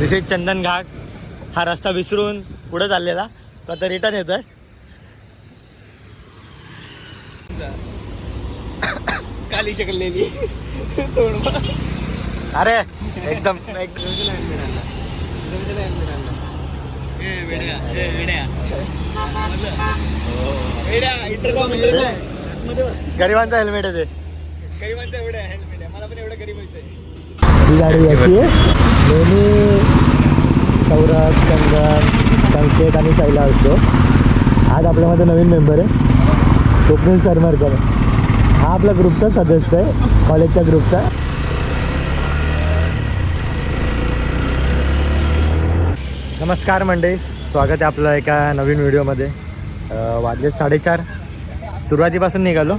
दिस is चंदन घाट हा रस्ता विसरून पुढे चाललेला. तो आता रिटर्न येतोय. काली शकलेली. अरे एकदम एक- गरिबांचा हेल्मेट आहे ते. ही गाडी याची आहे नेहमी सौरभ चंदन संकेत आणि शैला असतो. आज आपल्यामध्ये नवीन मेंबर आहे. स्वप्नील सरमरकर. हा आपला ग्रुपचा सदस्य आहे. कॉलेजच्या ग्रुपचा नमस्कार मंडळी. स्वागत आहे आपलं एका नवीन व्हिडिओमध्ये वाजले साडेचार. सुरुवातीपासून निघालो.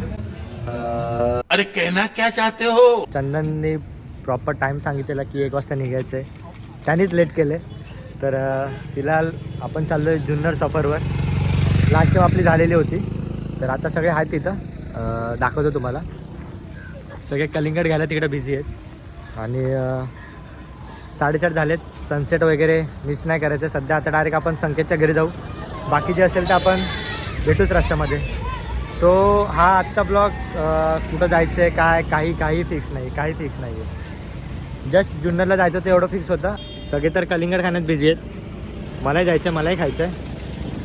अरे कहना क्या चाहते हो? चंदनने प्रॉपर टाईम सांगितलेला की एक वाजता निघायचं आहे त्यांनीच लेट केले तर फिलहाल आपण चाललो आहे जुन्नर सफरवर. लास्ट टाईम आपली झालेली होती. तर आता सगळे आहेत तिथं. दाखवतो तुम्हाला. सगळे कलिंगड घ्यायला तिकडे बिझी आहेत. आणि साडेचार झालेत. सनसेट वगैरे मिस नाही करायचं. सध्या आता डायरेक्ट आपण संकेतच्या घरी जाऊ. बाकी जे असेल तर आपण भेटूच रस्त्यामध्ये. सो हा आजचा ब्लॉग कुठं जायचं आहे काय काही काही फिक्स नाही. काही फिक्स नाही आहे जस्ट जुन्नरला जायचं होतं एवढं फिक्स होतं. सगळे तर कलिंगड खाण्यात बिझी आहेत. मलाही जायचं आहे मलाही खायचं आहे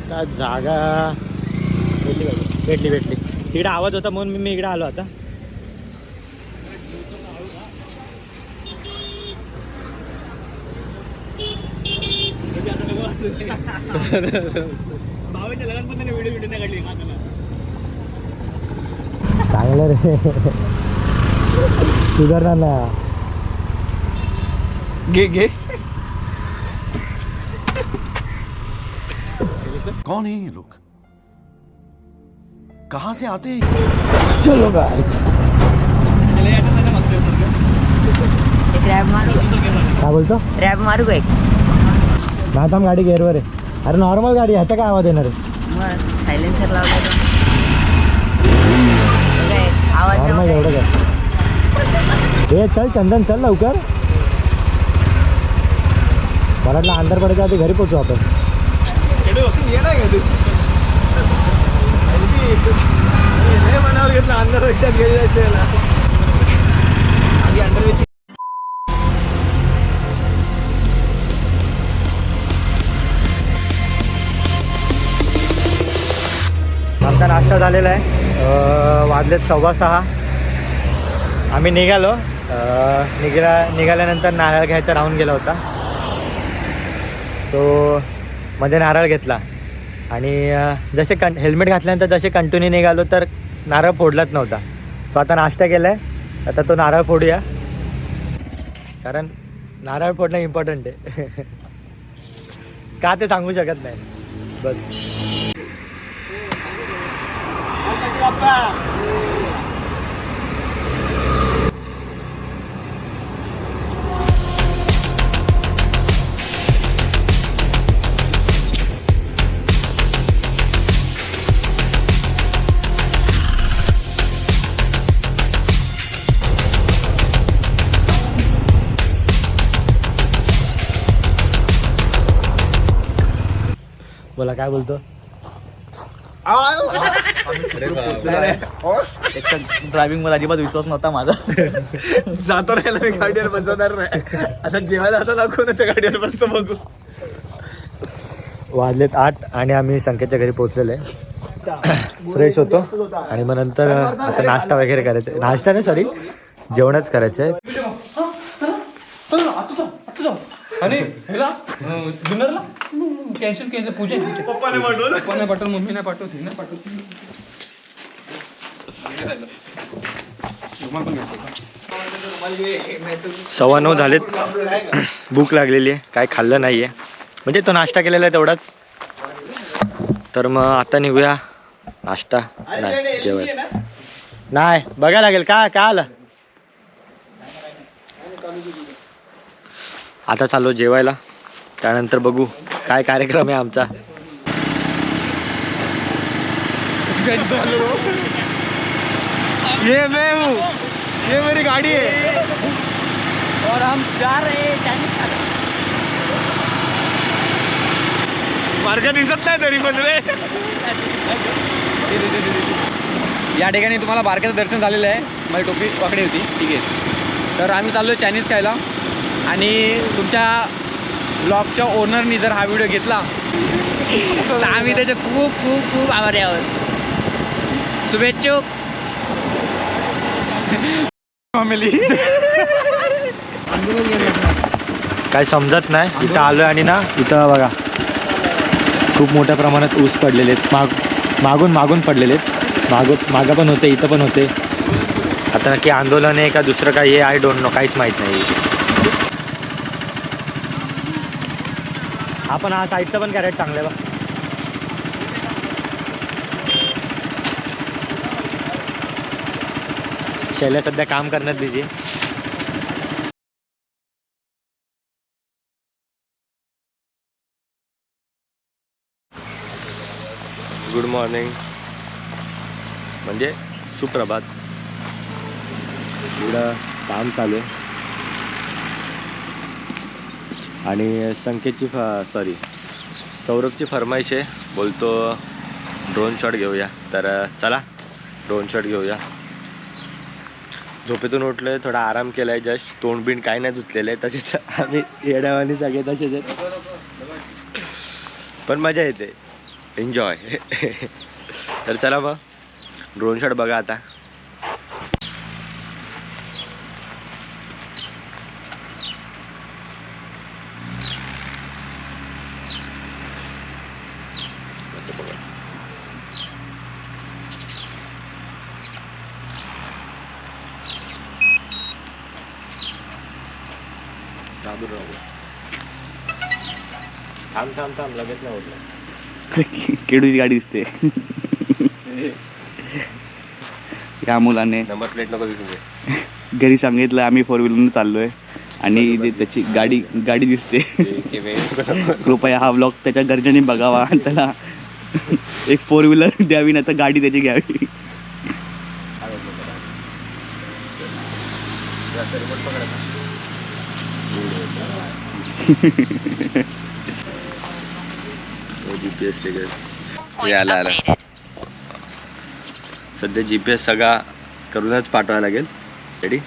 का जागा भेटली भेटली भेटली. तिकडे आवाज होता म्हणून मी मी इकडे आलो आता. चांगलं रे. सुधारणार ना घे घे. कौन है ये लोग? कहां से आते हैं? चलो गाइस. एक रॅब मारू। काय बोलतो? रॅब मारू का एक। नाथाम गाडी गेअरवर आहे अरे नॉर्मल गाडी ह्याचा काय आवाज येणार आहे? मग सायलेन्सर लावला तर हे काय आवाज नॉर्मल एवढं काय? ए चल चंदन चल लवकर. मला अंधार पडायच्या आधी घरी पोचू आपण. मनावर घेतलं अंधार लक्षात घ्यायचं आमचा नाश्ता झालेला आहे. वाजलेत सव्वा सहा. आम्ही निघालो. अं, निघाल्यानंतर नारळ घ्यायचा राहून गेला होता. सो मध्ये नारळ घेतला. आणि जसे कं हेल्मेट घातल्यानंतर जसे कंटिन्यू निघालो तर नारळ फोडलाच नव्हता. सो आता नाश्ता केला आहे आता तो नारळ फोडूया. कारण नारळ फोडणं इम्पॉर्टंट आहे. का ते सांगू शकत नाही. बस. बोला काय बोलतो? ड्रायव्हिंग मला अजिबात विश्वास नव्हता माझा. जातो राहिला मी गाडीवर बसवणार नाही. आता जेवायला आता दाखवूनच गाडीवर बसतो बघू. वाजलेत आठ आणि आम्ही संकेतच्या घरी पोहोचलेलो आहे. फ्रेश होतो. आणि मग नंतर आता नाश्ता वगैरे करायचा आहे. नाश्ता नाही सॉरी जेवणच करायचं आहे. कॅन्सल केलं पूजा. पप्पाने पाठवलं. पप्पा नाही पाठवलं मम्मी नाही पाठवते नाही पाठवते. का? सव्वा नऊ झालेत. भूक लागलेली आहे काय खाल्लं नाही आहे म्हणजे तो नाश्ता केलेला आहे तेवढाच. तर मग आता निघूया. नाश्ता. नाही जेवण. नाही बघायला लागेल काय काय आलं? आता चाललो जेवायला. त्यानंतर बघू. काय कार्यक्रम आहे आमचा? ये मैं हूँ। ये मेरी गाड़ी है। और हम जा रहे हैं मार्ग दिसत नाही तरी पण रे। या ठिकाणी तुम्हाला बारक्याचं दर्शन झालेलं आहे. माझी टोपी वाकडी होती. ठीक आहे. तर आम्ही चाललो चायनीज खायला. आणि तुमच्या ब्लॉगच्या ओनरनी जर हा व्हिडिओ घेतला तर आम्ही त्याचे खूप खूप खूप आभारी आहोत. शुभेच्छुक काय समजत नाही इथं आलोय आणि ना इथं बघा खूप मोठ्या प्रमाणात ऊस पडलेले आहेत. माग मागून मागून पडलेले आहेत. मागून मागं पण होते इथं पण होते. आता नक्की आंदोलन आहे का दुसरं काही आहे? आय डोंट नो काहीच माहीत नाही. आपण हा साईडचं पण कॅरेट चांगलं आहे बा शैल्या सध्या काम करण्यात बिझी गुड मॉर्निंग म्हणजे सुप्रभात. इकडं काम चालू आहे. आणि संकेतची फ सॉरी सौरभची फरमाईश आहे. बोलतो ड्रोन शॉट घेऊया. तर चला ड्रोन शॉट घेऊया. झोपेतून उठलो आहे थोडा आराम केला आहे जस्ट तोंड बिंड काय नाही धुतलेलं आहे तसेच आम्ही येड्यावानी सगळे तसेच आहेत. पण मजा येते. एन्जॉय तर चला मग ड्रोन शॉट बघा आता अच्छा, बघा. घाबरून राहू. थांब लगेच नाही उठलं केडूची गाडी दिसते. या मुलाने नंबर प्लेट नको दिसून दे. घरी सांगितलं आम्ही फोर व्हीलरनं चाललोय. आणि इथे त्याची गाडी गाडी दिसते. कृपया हा ब्लॉग त्याच्या घरच्यांनी बघावा. आणि त्याला एक फोर व्हीलर द्यावी नाही तर गाडी त्याची घ्यावी. जी पी एस हे आला आला सध्या जी पी एस सगळा करूनच पाठवायला लागेल. रेडी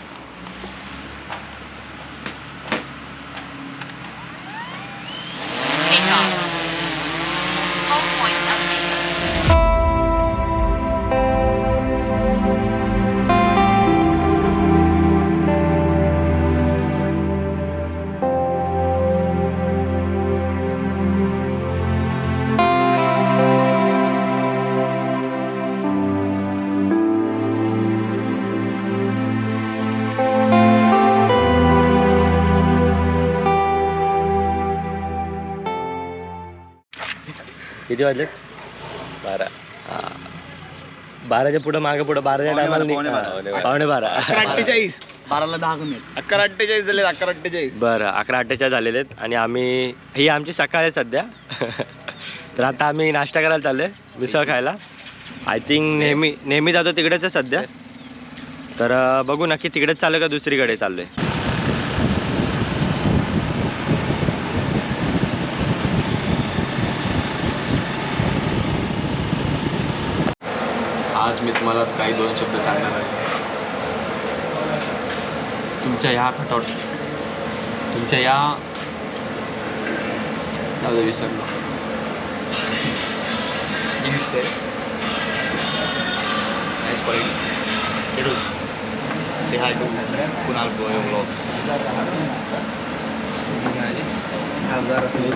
किती वाजले बारा. हा. बाराच्या पुढं मागे पुढं बाराच्या टायमाला पावणे बारा. अठ्ठेचाळीस. बाराला दहा कमी अकरा अठ्ठेचाळीस झाले अकरा अठ्ठेचाळीस. बरं अकरा अठ्ठेचाळीस झालेले आहेत आणि आम्ही ही आमची सकाळ आहे सध्या. तर आता आम्ही नाश्ता करायला चाललो आहे मिसळ खायला. आय थिंक नेहमी नेहमी जातो तिकडेच आहे सध्या. तर बघू नक्की तिकडेच चालू का दुसरीकडे चाललो आहे आज मी तुम्हाला काही दोन शब्द सांगणार आहे. तुमच्या या खटावट तुमच्या या जाऊ विसरलो. Nice quality. Say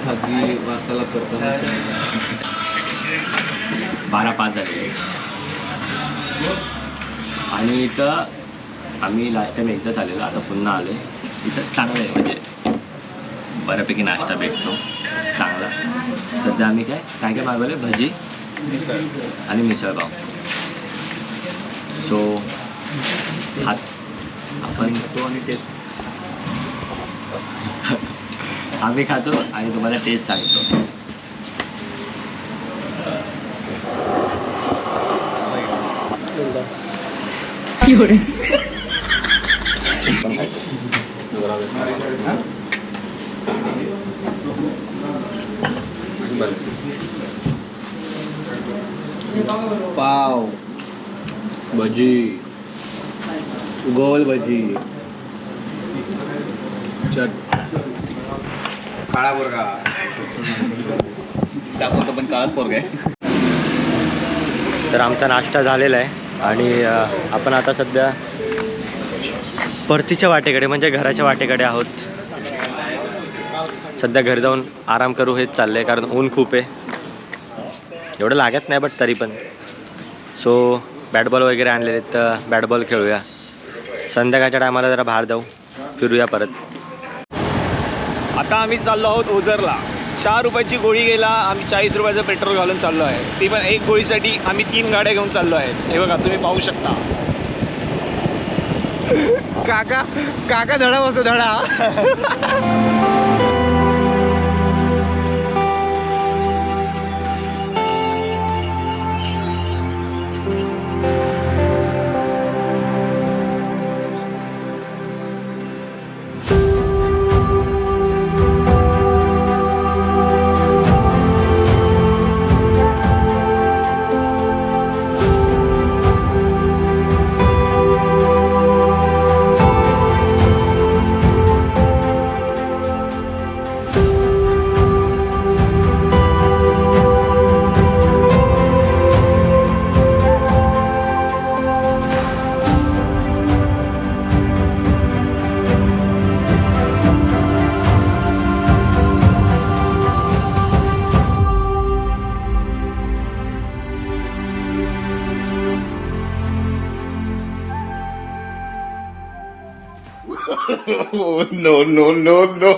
खाजगी वार्तालाप करताना बारा पाच झाले. आणि इथं आम्ही लास्ट टाइम एकदाच आलेलो आता पुन्हा आलो इथं चांगलं आहे म्हणजे बऱ्यापैकी नाश्ता भेटतो चांगला. सध्या आम्ही काय काय काय मागवले भजी आणि मिसळपाव सो हात आपण तो आणि टेस्ट आम्ही खातो आणि तुम्हाला टेस्ट सांगतो. पाव भजी गोल भजी चट काळा बोरगा दाखवतो पण काळात पोरग आहे. तर आमचा नाश्ता झालेला आहे. आणि आपण आता सध्या परतीच्या वाटेकडे म्हणजे घराच्या वाटेकडे आहोत. सध्या घरी जाऊन आराम करू हेच चाललं आहे कारण ऊन खूप आहे. एवढं लागत नाही बट तरी पण. सो बॅट बॉल वगैरे आणलेले आहेत तर बॅट बॉल खेळूया. संध्याकाळच्या टायमाला जरा बाहेर जाऊ फिरूया परत. आता आम्ही चाललो आहोत ओझरला. चार रुपयाची गोळी गेला आम्ही चाळीस रुपयाचं पेट्रोल घालून चाललो आहे. ती पण एक गोळीसाठी आम्ही तीन गाड्या घेऊन चाललो आहे. हे बघा तुम्ही पाहू शकता. काका काका धडा बसतो धडा. No, no, no, no.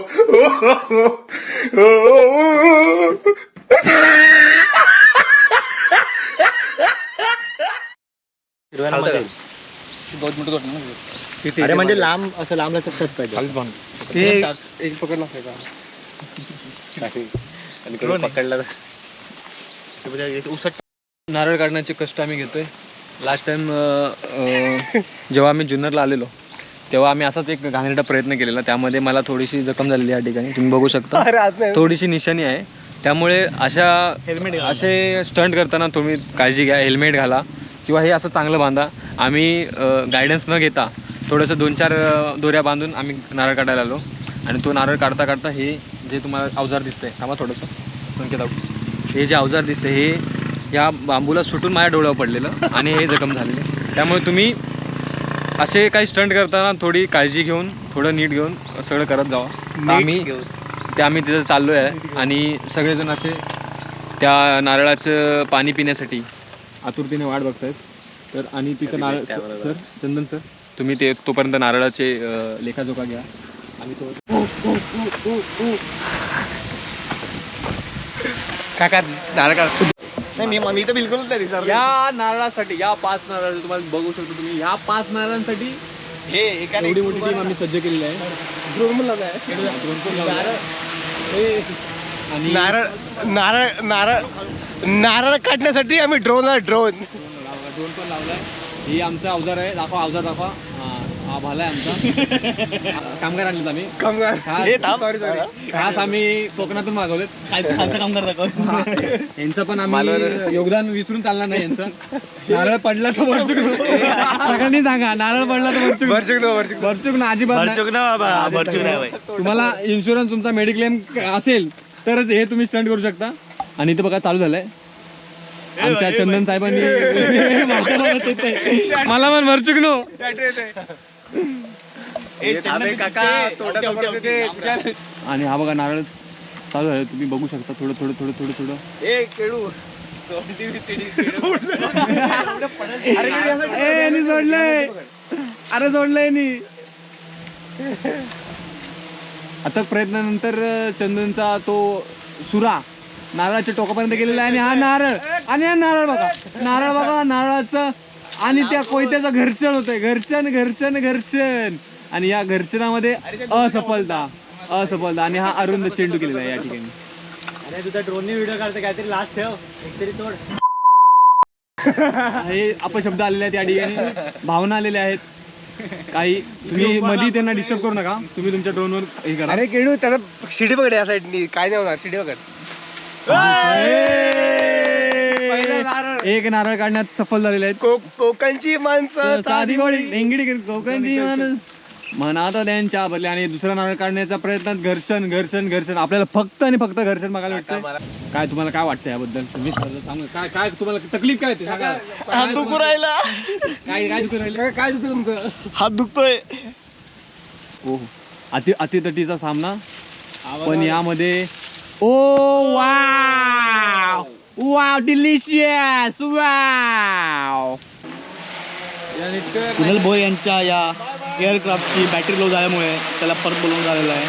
अरे म्हणजे लांब असं लांब लचकच पाहिजे. ते एक पकडला आणि पकडलं नारळ काढण्याचे कष्ट आम्ही घेतोय. लास्ट टाइम जेव्हा आम्ही जुन्नरला आलेलो तेव्हा आम्ही असाच एक घाणेरडा प्रयत्न केलेला. त्यामध्ये मला थोडीशी जखम झालेली या ठिकाणी. तुम्ही बघू शकता. थोडीशी निशाणी आहे. त्यामुळे अशा असे स्टंट करताना तुम्ही काळजी घ्या. हेल्मेट घाला. किंवा हे असं चांगलं बांधा. आम्ही गायडन्स न घेता थोडंसं दोन चार दोऱ्या बांधून आम्ही नारळ काढायला आलो. आणि तो नारळ काढता काढता हे जे तुम्हाला अवजार दिसतंय थांबा थोडंसं. संकेत. हे जे अवजार दिसते हे या बांबूला सुटून माझ्या डोळ्यावर पडलेलं आणि हे जखम झालेले त्यामुळे तुम्ही असे काही स्टंट करताना थोडी काळजी घेऊन थोडं नीट घेऊन सगळं करत जावा. आम्ही ते आम्ही तिथं चाललो आहे आणि सगळेजण असे त्या नारळाचं पाणी पिण्यासाठी आतुरतेने वाट बघतायत. तर आणि तिथं नारळ सर चंदन सर तुम्ही ते तोपर्यंत नारळाचे लेखाजोखा घ्या. आणि तो काका नारळ नाही मी मी तर बिलकुल नाही या नारळासाठी या पाच नारळ तुम्हाला बघू शकतो तुम्ही. या पाच नारळांसाठी हे एका एवढी मोठी टीम आम्ही सज्ज केलेली आहे. ड्रोन पण लावलाय. ड्रोन पण लावलाय. हे आणि नारळ नारळ नारळ नारळ काढण्यासाठी आम्ही ड्रोन आहे ड्रोन ड्रोन पण लावलाय. ही आमचा अवजार आहे. दाखवा अवजार दाखवा. आहे आमचा. कामगार आणलेत आम्ही. कामगार खास खास आम्ही कोकणातून मागवलेत. खालचं काम करता यांचं पण आम्ही योगदान विसरून चालणार नाही यांचं. नारळ पडला तर वरचूक सगळ्यांनी सांगा नारळ पडला तर वरचूक वर्षक न वर्षक वरचूक ना अजिबात नाही. भरचूक नाही बाई. तुम्हाला इन्शुरन्स तुमचा मेडिक्लेम असेल तरच हे तुम्ही स्टंट करू शकता. आणि इथं बघा चालू झालंय. आमच्या चंदन साहेबांनी. मला पण भरचूक नो आणि हा बघा नारळ चालू आहे. तुम्ही बघू शकता थोडं थोडं थोडं थोडं थोडं. ए, यांनी सोडलंय. अरे सोडलंय नी. आता प्रयत्नानंतर चंदनचा तो सुरा नारळाच्या टोकापर्यंत गेलेला आहे आणि हा नारळ. आणि हा नारळ बघा. नारळ बघा नारळाचं आणि त्या कोयत्याचं घर्षण होतंय. घर्षण घर्षण घर्षण. आणि या घर्षणामध्ये असफलता. असफलता. आणि हा अरुंद चेंडू केलेला आहे या ठिकाणी. अरे तुझा ड्रोनने व्हिडिओ काढते काहीतरी लास्ट ठेव. तरी तोड. हे अपशब्द आलेले आहेत या ठिकाणी. भावना आलेल्या आहेत. काही तुम्ही मध्ये त्यांना डिस्टर्ब करू नका. तुम्ही तुमच्या ड्रोनवर हे करा. अरे केळू त्याला शिडी पकड या साईडनी काय नाही होणार शिडी पकड. एक नारळ काढण्यात सफल झालेले आहेत. को- कोकणची माणसं साधी गोडी लेंगडी कोकणची माणूस. म्हणा तर त्यांच्या बदले आणि दुसरा नारळ काढण्याच्या प्रयत्नात घर्षण घर्षण घर्षण. आपल्याला फक्त आणि फक्त घर्षण बघायला भेटतं काय तुम्हाला काय वाटतं याबद्दल? तुम्ही सांगा. काय काय तुम्हाला तकलीफ काय ते सांगा. हात दुखू राहिला. काय काय दुखू राहिलं? काय दुखतं तुमचं? हात दुखतोय. हो अति अतितटीचा सामना. पण यामध्ये ओ wow! Wow delicious wow Kunal Bhoy यांच्या या एअरक्राफ्टची बॅटरी लो झाल्यामुळे त्याला परत बोलवून झालेलं आहे.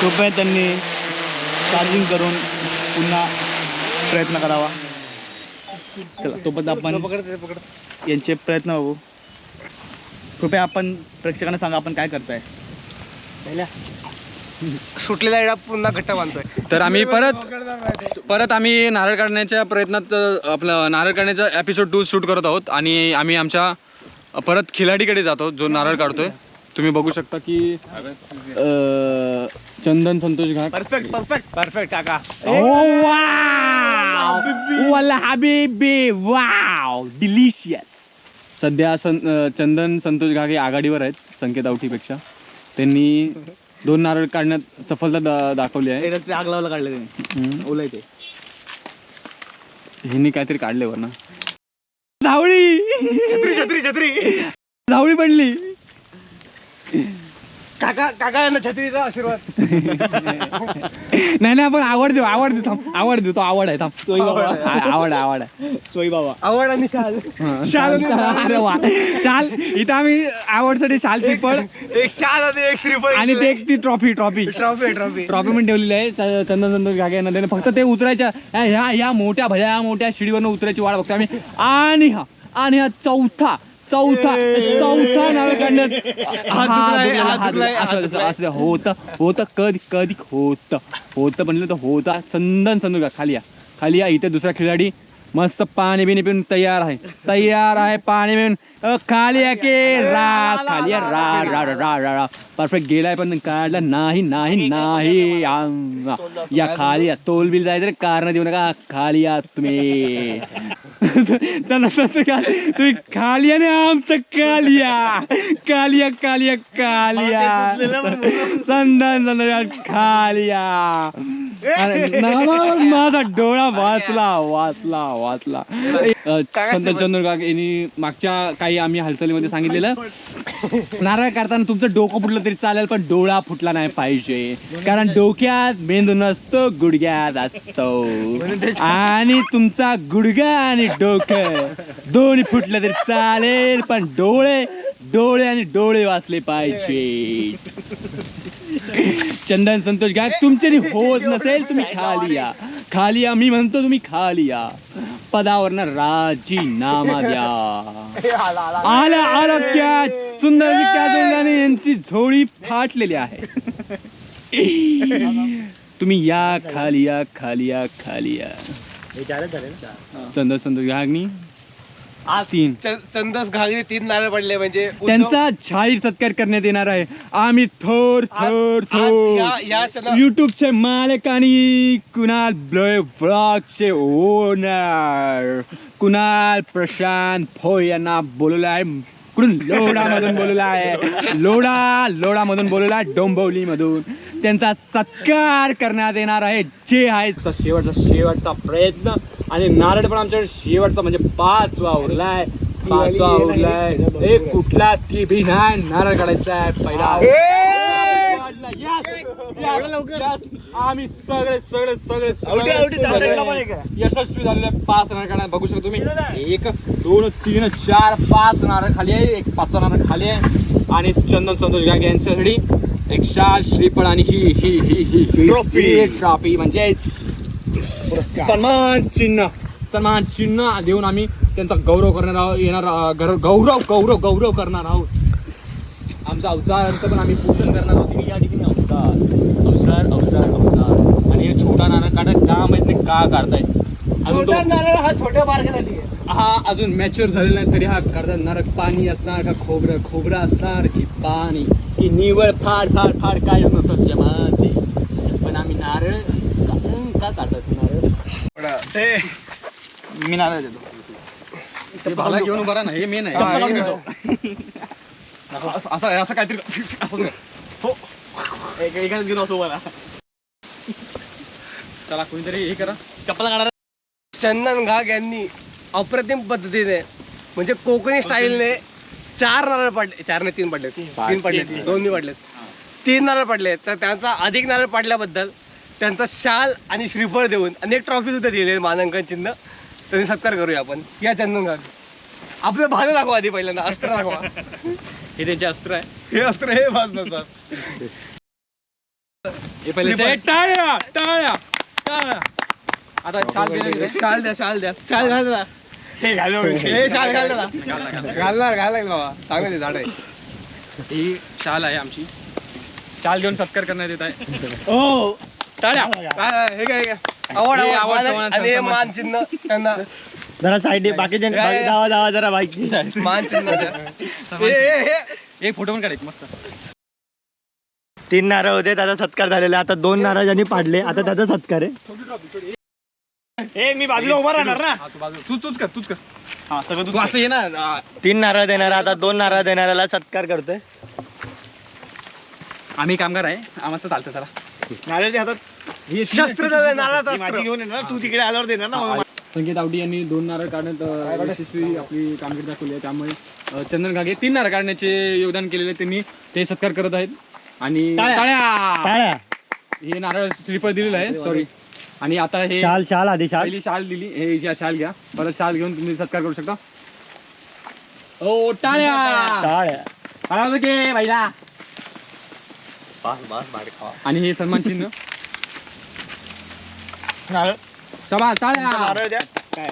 कृपया त्यांनी चार्जिंग करून पुन्हा प्रयत्न करावा. चला तोपर्यंत आपण यांचे प्रयत्न बघू. कृपया आपण प्रेक्षकांना सांगा आपण काय करताय? सुटलेला एडा पुन्हा घट्ट बांधतोय. तर आम्ही परत परत आम्ही नारळ काढण्याच्या प्रयत्नात अ, आपलं नारळ काढण्याचा एपिसोड टू शूट करत आहोत आणि आम्ही आमच्या परत खिलाडीकडे जातो जो नारळ काढतोय. तुम्ही बघू शकता की अ, चंदन संतोष घाट. परफेक्ट परफेक्ट परफेक्ट काका. हबीबी वाव डिलिशियस सध्या सं अ, चंदन संतोष घागे आघाडीवर आहेत संकेत आवठीपेक्षा त्यांनी दोन नारळ काढण्यात सफलता दा- दाखवली आहे. ते आग लावायला काढले त्यांनी. हम्म. ओलाय ते. ह्यांनी काहीतरी काढले वर ना झावळी! छत्री छत्री छत्री. झावळी पडली. काका काका यांना छत्रीचा आशीर्वाद. नाही नाही आपण आवड देऊ आवड देऊ थांब आवड देऊ तो आवड आहे थांब. सोयी बाबा. आ- आवड आहे आवड आहे. सोयी बाबा. आवड आणि शाल. शाल अरे वा. शाल इथं आम्ही आवडसाठी शाल श्रीफळ एक शाल आणि एक श्रीफळ आणि ते एक ती trophy trophy. Trophy trophy. Trophy पण ठेवलेली आहे च- चंदन संतोष गागे यांना त्याने फक्त ते उतरायच्या ह्या- ह्या ह्या मोठ्या भया मोठ्या शिडीवरनं उतरायची वाट बघतो आम्ही. आणि हा आणि हा चौथा चौथा चौथा नाव काढण्यात हात हात कधी कधी होतं. होतं म्हणलं तर होता. चंदन संतोष गा खाली या. खाली या. इथे दुसरा खिलाडी. मस्त पाणी बिणी पिऊन तयार आहे. तयार आहे पाणी पिऊन अ, खाली या के. रा खाली या. रा रा रा रा रा रा परफेक्ट गेलाय पण काढला नाही नाही नाही. आम, या खाली या. तोल बिल जायचं कारण देऊ नका. खाली या तुम्ही. चला चला का तुम्ही खाली या ना. आमचं कालिया कालिया कालिया कालिया संदन संदन खालिया अरे, ना, ना, माझा डोळा वाचला वाचला वाचला. अ, संत चंद्रकाक यांनी मागच्या काही आम्ही हालचालीमध्ये सांगितलेलं. नारळ काढताना तुमचं डोकं फुटलं तरी चालेल पण डोळा फुटला नाही पाहिजे. कारण डोक्यात मेंदू नसतो गुडघ्यात असतो. आणि तुमचा गुडघा आणि डोकं दोन्ही फुटलं तरी चालेल पण डोळे डोळे आणि डोळे वाचले पाहिजे चंदन संतोष घ्या. तुमच्यानी होत नसेल तुम्ही खाली या. खाली या मी म्हणतो तुम्ही खाली या. पदावरनं राजीनामा द्या. आला आला कॅच. सुंदर आणि यांची झोळी फाटलेली आहे. तुम्ही या खाली या खाली या खाली या. चंदन संतोष तीन. चंदस घागरी तीन नारळ पडले म्हणजे त्यांचा जाहीर सत्कार करण्यात येणार आहे. आम्ही थोर थोर थोर. या सणा- युट्यूबचे मालक आणि कुणाल ब्लॉगचे ओनर कुणाल प्रशांत भोय यांना बोलवलं आहे इकडून लोडामधून बोलला आहे लोडा लोडामधून बोलला आहे त्यांचा सत्कार करण्यात येणार आहे. जे आहे शेवटचा शेवटचा प्रयत्न. आणि नारळ पण आमच्याकडे शेवटचा म्हणजे पाचवा उरलाय. पाचवा उरलाय. एक कुठला ती बी नाही. नारळ काढायचा आहे. पहिला. आम्ही सगळे सगळे सगळे सगळे यशस्वी झालेले. पाच नारळ काढा बघू शकतो तुम्ही. एक दोन तीन चार पाच नारळ खाली आहे. एक पाचवा नारळ खाली आहे. आणि चंदन संतोष गागे यांच्यासाठी एक शाल श्रीफळ आणि ही ही ही ही Trophy. ट्रॉफी म्हणजे सन्मान चिन्ह. सन्मान चिन्ह देऊन आम्ही त्यांचा गौरव करणार आहोत येणार गौरव गौरव गौरव करणार आहोत. आमचा अवजारांचं पण आम्ही पूजन करणार आहोत. तुम्ही या ठिकाणी अवजार. अवजार अवजार अवजार. आणि हे छोटा नारळ काढा का माहीत नाही का काढताय? अजून छोटा तो- नारळ हा छोट्या बारक्यासाठी आहे. हा अजून मॅच्युअर झालेला नाही तरी हा काढतात नारळ पाणी असणार का खोबरं? खोबरं असणार की पाणी? की निवळ फाड फाड फाड काय नसतं त्यामध्ये पण आम्ही नारळ का- मी नारळ देतो. भाला घेऊन उभा राहा ना हे मेन आहे. असं- असं असं काहीतरी असं कर. एकाच घेऊन असो मला चला कोणीतरी हे करा चप्पल काढा चंदन घाग यांनी अप्रतिम पद्धतीने म्हणजे कोकणी स्टाईलने चार नारळ पडले चार नाही तीन पडले तीन पडले दोन मी पडलेत तीन नारळ पडले तर त्यांचा अधिक नारळ पडल्याबद्दल त्यांचा शाल आणि श्रीफळ देऊन एक ट्रॉफी सुद्धा दिली मानांकन चिन्ह त्यांनी सत्कार करूया आपण या चंदन घाग आपलं भालं दाखवा आधी पहिल्यांदा अस्त्र दाखवा. हे त्यांचे अस्त्र आहे. हे अस्त्र हे बस हे पहिले टाळ्या टाळ्या टाळ्या. आता शाल. शाल द्या शाल द्या. शाल घाल. हे शाल घाल. घालणार घालणार बाबा. चांगलं ते झाड आहे. ही शाल आहे आमची. शाल घेऊन सत्कार करण्यात येत आहे. ओ. टाळ्या. काय हे काय हे काय? आवड हे आवड. आवड, मान- सन्मान, आणि सन्मान. मान चिन्ह त्यांना. जरा साईड बाकीचे या, या. जावा जावा जरा बाईक. हे, हे, हे. एक फोटो पण काढायचे मस्त तीन नारळ होते त्याचा सत्कार झालेला आता दोन नारळ ज्यांनी पाडले आता त्याचा सत्कार आहे ए मी बाजूला उभा राहणार ना हा, तू तूच कर तूच कर हा सगळं तू असं ये ना तीन नारळ देणारा आता दोन नारळ देणाऱ्याला सत्कार करतोय आम्ही कामगार आहे आम्हाला चालतं चला नारळच्या हातात शस्त्र नारळाचं अस्त्र. घेऊन येणार तू तिकडे आल्यावर देणार ना संकेत आवडी यांनी दोन नारळ काढण्यात यशस्वी आपली कामगिरी दाखवली आहे. त्यामुळे चंदन घागे तीन नारळ काढण्याचे योगदान केलेले. त्यांनी. ते सत्कार करत आहेत. आणि टाळ्या! हे नारळ श्रीफळ दिलेलं आहे. सॉरी आणि आता हे शाल शाल आधी शाल. पहिली शाल दिली. हे शाल घ्या. परत शाल घेऊन तुम्ही सत्कार करू शकता. ओ टाळ्या! टाळ्या! की आणि हे सन्मान चिन्ह. नारळ! चला टाळ्या नारळ द्या. काय?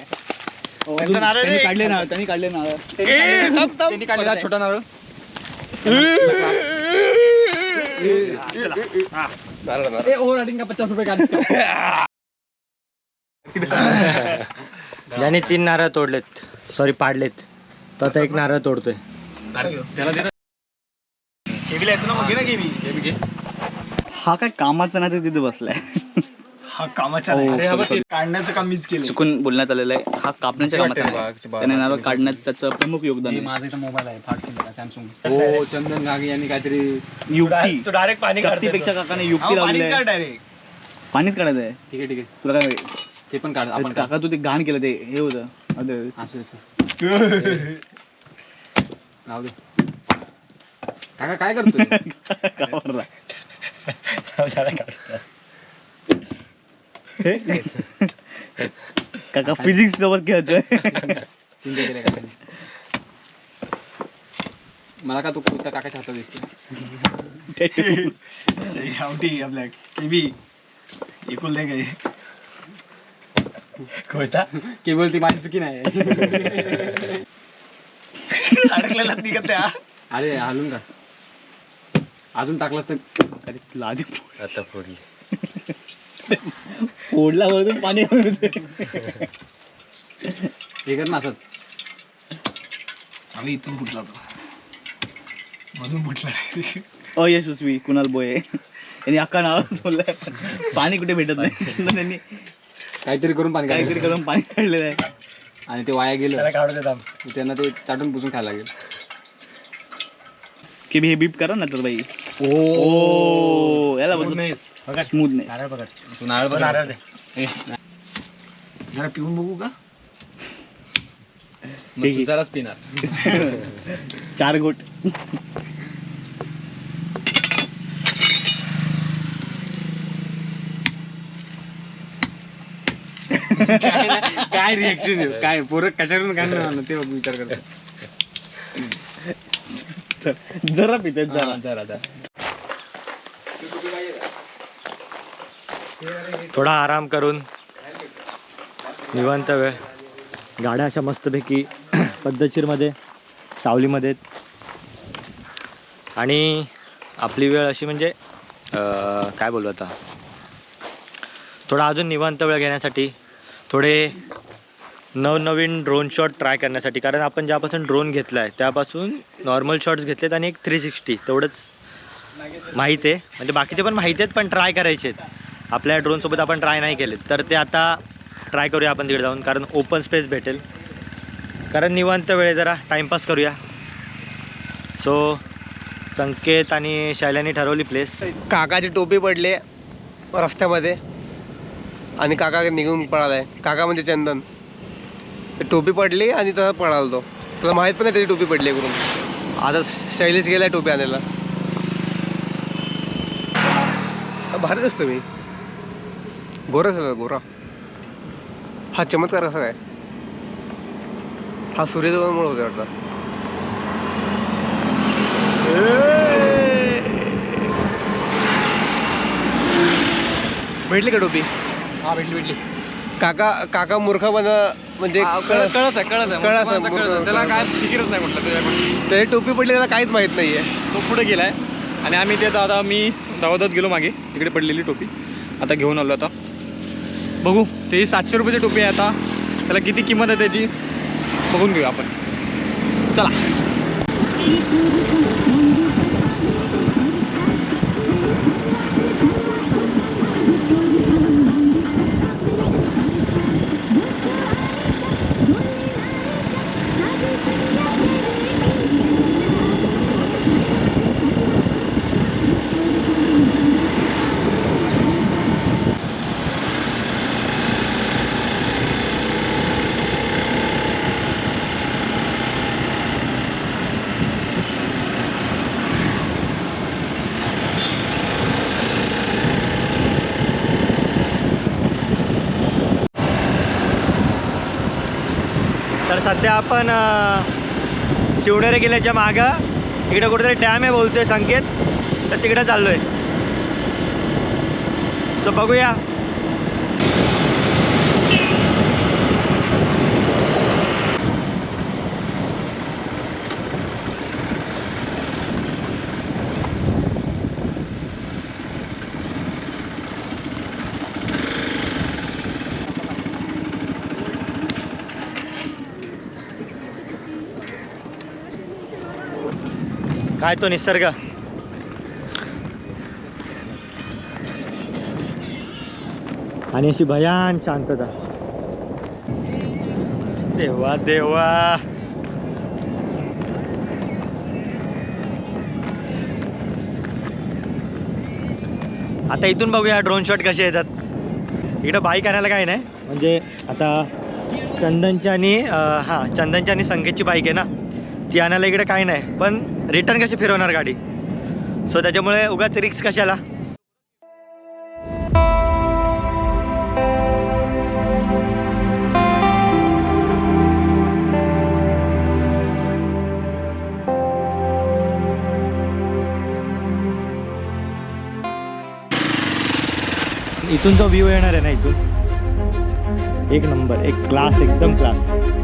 त्यांचं नारळ त्यांनी. काढले ना त्यांनी काढले नारळ. ए, थांब, थांब. त्यांनी काढलेला छोटा नारळ. ए ओव्हर रायटिंग का पचास रुपये काढ ज्याने तीन नारळ तोडलेत सॉरी पाडलेत तर आता एक नारळ तोडतोय. त्याला दे ना. केबीला येतो ना मग घे ना केबी हा काय कामाचा नाही तर तिथे बसलाय. हा कामाचा नाही. अरे हा बघ ते- काढण्याचं काम मीच केलं चुकून बोलण्यात आलेलं आहे. हा कापण्याच्या कामाचा नाही. त्याने नारळ काढण्यात त्याचं प्रमुख योगदान आहे. माझा इथं मोबाईल आहे फार सॅमसंग हो. चंदन घागे यांनी काहीतरी युक्ती. तो डायरेक्ट पाणी काढतोय सक्तीपेक्षा तो. काकाने युक्ती लावली पाणीच आहे. डायरेक्ट पाणीच काढायचं आहे. ठीक आहे ठीक आहे. तुला काय ते पण काढ आपण काका तू ते घाण केलं ते हे होतं. अरे, असू दे राहू दे. काका काय करतोय? कामावर राह. काका फिजिक्स सोबत खेळतोय. चिंता केल्या काकाने मला का तो कुर्ता काकाच्या हातात दिसतो आवटी आपल्या केबी एकूण दे काही केवळ ती माझी चुकी नाही. अडकलेला निघत त्या अरे हलून का अजून टाकलास तर अरे लादी आता फोडली फोडला वरून पाणी हे कर ना असं. आम्ही इथून फुटला होता म्हणून फुटला नाही अयशस्वी कुणाल बोये. यांनी अख्खा नाव सोडलंय. पाणी कुठे भेटत नाही. चंदन यांनी काहीतरी करून पाणी काहीतरी काहीतरी करून पाणी काढलेलं आहे. आणि ते वाया गेलं. त्याला काढू देत त्यांना ते चाटून पुसून खायला लागेल. की हे बीप करा ना तर बाई. ओ याला स्मूथनेस तू नारळ बघ नारळ दे जरा पिऊन बघू का? मग तू जराच पिणार. चार गोट. काय रिएक्शन देऊ काय पोरं कशावरून काय ना ते बघ विचार करतो. जरा पितात जरा. जरा जरा. थोडा आराम करून निवांत वेळ. गाड्या अशा मस्तपैकी पद्धतशीरमध्ये सावलीमध्ये. आणि आपली वेळ अशी म्हणजे अं, काय बोलू आता? थोडा अजून निवांत वेळ घेण्यासाठी थोडे नवनवीन ड्रोन शॉट ट्राय करण्यासाठी. कारण आपण ज्यापासून ड्रोन घेतला आहे त्यापासून नॉर्मल शॉट्स घेतलेत आणि एक थ्री सिक्स्टी तेवढंच माहीत आहे. म्हणजे बाकीचे पण माहिती आहेत पण ट्राय करायचे आहेत. आपल्या ड्रोनसोबत आपण ट्राय नाही केले तर ते आता ट्राय करूया आपण तिकडे जाऊन कारण ओपन स्पेस भेटेल. कारण निवांत वेळ जरा टाईमपास करूया. सो संकेत आणि शैल्याने ठरवली प्लेस काकाची टोपी पडली रस्त्यामध्ये आणि काका निघून पळालाय. काका म्हणजे चंदन. टोपी पडली आणि तसा पळाला तो. त्याला माहीत पण नाही त्याची टोपी पडली करून आता शैलेश गेला टोपी आणायला. भारीच असतो मी. गोरा सगळं गोरा. हा चमत्कार असा काय? हा सूर्यदेवामुळे होते वाटतं. भेटली का टोपी? हा भेटली भेटली. काका काका मूर्ख बन म्हणजे कळस कळस आहे कळस आहे. कळस आहे, मोठ्या माणसाचा कळस आहे. त्याला काय फिकीरच नाही म्हटलं त्याच्या गोष्टी. त्याची टोपी पडली त्याला काहीच माहीत नाहीये. तो पुढे गेलाय. आणि आम्ही ते दादा मी धावत गेलो मागे. तिकडे पडलेली टोपी. आता घेऊन आलो आता. बघू ते सातशे रुपयाची टोपी आहे आता. त्याला किती किंमत आहे त्याची? बघून घेऊया आपण. चला. ते आपण शिवनेरे किल्ल्याच्या मागं इकडे कुठेतरी डॅम आहे बोलतोय संकेत तर तिकडे चाललो आहे सो बघूया. काय तो निसर्ग. आणि अशी भयान शांतता. देवा देवा. आता इथून बघूया ड्रोन शॉट कसे येतात. इकडं बाईक आणायला काही नाही. म्हणजे आता चंदनची आणि हां चंदनची आणि संकेतची बाईक आहे ना. ती आणायला इकडे काही नाही. पण रिटर्न कशी फिरवणार गाडी? सो त्याच्यामुळे उगाच रिक्स कशाला? इथून जो व्ह्यू येणार आहे ना इथून? एक नंबर एक क्लास एकदम क्लास